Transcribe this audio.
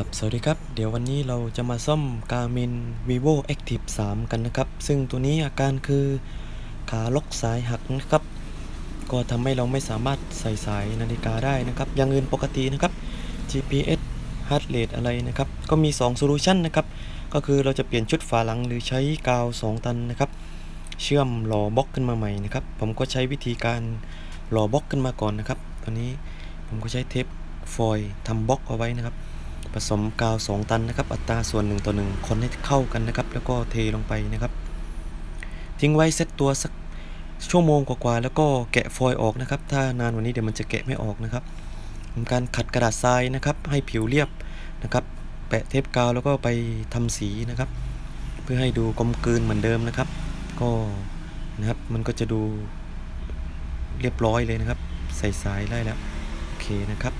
ครับ สวัสดีครับ เดี๋ยววันนี้เราจะมาซ่อม Garmin Vivo Active 3 กันนะครับ ซึ่งตัวนี้อาการคือขาล็อกสายหักนะครับ ก็ทำให้เราไม่สามารถใส่สายนาฬิกาได้นะครับ อย่างอื่นปกตินะครับ GPS heart rate อะไรนะครับ ก็มี 2 solution นะครับ ก็คือเราจะเปลี่ยนชุดฝาหลังหรือใช้กาว 2 ตันนะครับ เชื่อมหล่อบล็อกขึ้นมาใหม่นะครับ ผมก็ใช้วิธีการหล่อบล็อกขึ้นมาก่อนนะครับ ตอนนี้ผมก็ใช้เทปฟอยล์ทำบล็อกเอาไว้นะครับ ผสมกาว 2 ตันนะครับ อัตราส่วน 1 ต่อ 1 คนให้เข้ากันนะครับ แล้วก็เทลงไปนะครับ ทิ้งไว้เซตตัวสักชั่วโมงกว่าๆแล้วก็แกะฟอยล์ออกนะครับ ถ้านานกวันนี้เดี๋ยวมันจะแกะไม่ออกนะครับทำการขัดกระดาษทรายนะครับ ให้ผิวเรียบนะครับ แปะเทปกาวแล้วก็ไปทำสีนะครับ เพื่อให้ดูกลมกลืนเหมือนเดิมนะครับ ก็นะครับมันก็จะดูเรียบร้อยเลยนะครับ ใส่สายได้แล้วโอเคนะครับ